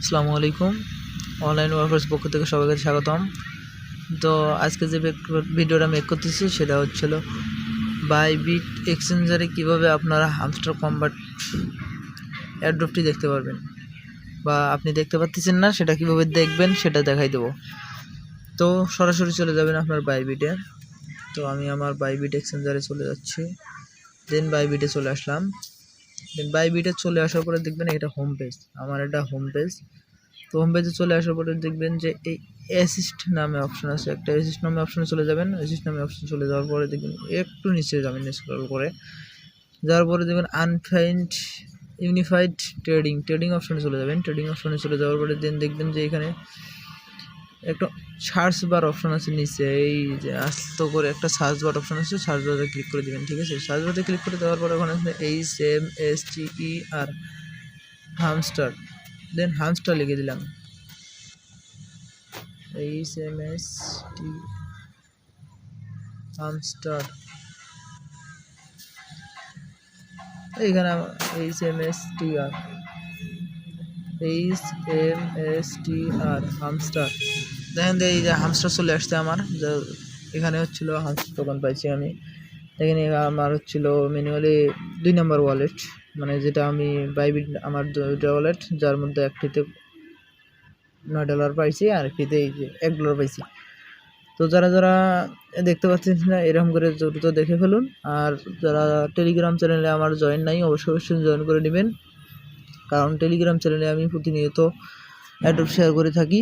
আসসালামু আলাইকুম। Online workers পক্ষ থেকে সবাইকে স্বাগতম। তো আজকে যে ভিডিওটা মেক করতেছি সেটা হচ্ছিল বাই বিট এক্সচেঞ্জারে কীভাবে আপনারা হামস্টার কম্বাট অ্যাড্রপটি দেখতে পারবেন বা আপনি দেখতে পাচ্ছেন না, সেটা কীভাবে দেখবেন সেটা দেখাই দেবো। তো সরাসরি চলে যাবেন আপনার বাইবিটে তো আমি আমার বাইবিট এক্সচেঞ্জারে চলে যাচ্ছি। দেন বাইবিটে চলে আসলাম। দেন বাইবিটে চলে আসার পরে দেখবেন এটা হোম পেজ আমার এটা হোম পেজ তো হোম পেজে চলে আসার পরে দেখবেন যে এই অ্যাসিস্ট নামে অপশন আছে, একটা অ্যাসিস্ট নামে অপশনে চলে যাবেন। অ্যাসিস্ট নামে অপশন চলে যাওয়ার পরে দেখবেন একটু নিচে যাবেন স্ক্রল করে। যাওয়ার পরে দেখবেন আনফাইন্ড ইউনিফাইড ট্রেডিং ট্রেডিং অপশনে চলে যাবেন। ট্রেডিং অপশনে চলে যাওয়ার পরে দেন দেখবেন যে এখানে একটা সার্চ বার অপশন আছে নিচে, এই যে আস্ত করে একটা সার্চ বার অপশন আছে সার্চ বারে ক্লিক করে দিবেন, ঠিক আছে? সার্চ বারে ক্লিক করে দেওয়ার পরে ওখানে আছে H M S T E R hamster then hamster লিখে দিলাম। H M S T hamster এইখানে H M S T R H M S T R hamster দেখেন যে এই যে হামস্টার চলে আসছে আমার, যা এখানে হচ্ছিল হামস্টার দোকান পাইছি আমি। এখানে আমার হচ্ছিল ম্যানুয়ালি দুই নম্বর ওয়ালেট মানে যেটা আমি বাইবিট আমার দুইটা ওয়ালেট যার মধ্যে একটিতে নয় ডলার পাইছি আর একটিতে এই যে এক ডলার পাইছি। তো যারা যারা দেখতে পাচ্ছেন না, এরকম করে দ্রুত দেখে ফেলুন। আর যারা টেলিগ্রাম চ্যানেলে আমার জয়েন নাই, অবশ্যই অবশ্যই জয়েন করে নেবেন। কারণ টেলিগ্রাম চ্যানেলে আমি প্রতিনিয়ত অ্যাড্রপ শেয়ার করে থাকি।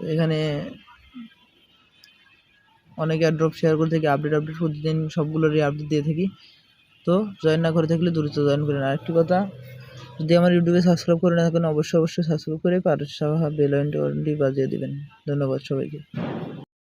তো এখানে অনেক অ্যাড্রপ শেয়ার করে থাকি আপডেট আপডেট প্রতিদিন সবগুলোরই আপডেট দিয়ে থাকি। তো জয়েন না করে থাকলে দ্রুত জয়েন করেন আরেকটি কথা, যদি আমার ইউটিউবে সাবস্ক্রাইব করে না থাকেন, অবশ্যই অবশ্যই সাবস্ক্রাইব করে পাশে বেল আইকনটি বাজিয়ে দেবেন। ধন্যবাদ সবাইকে।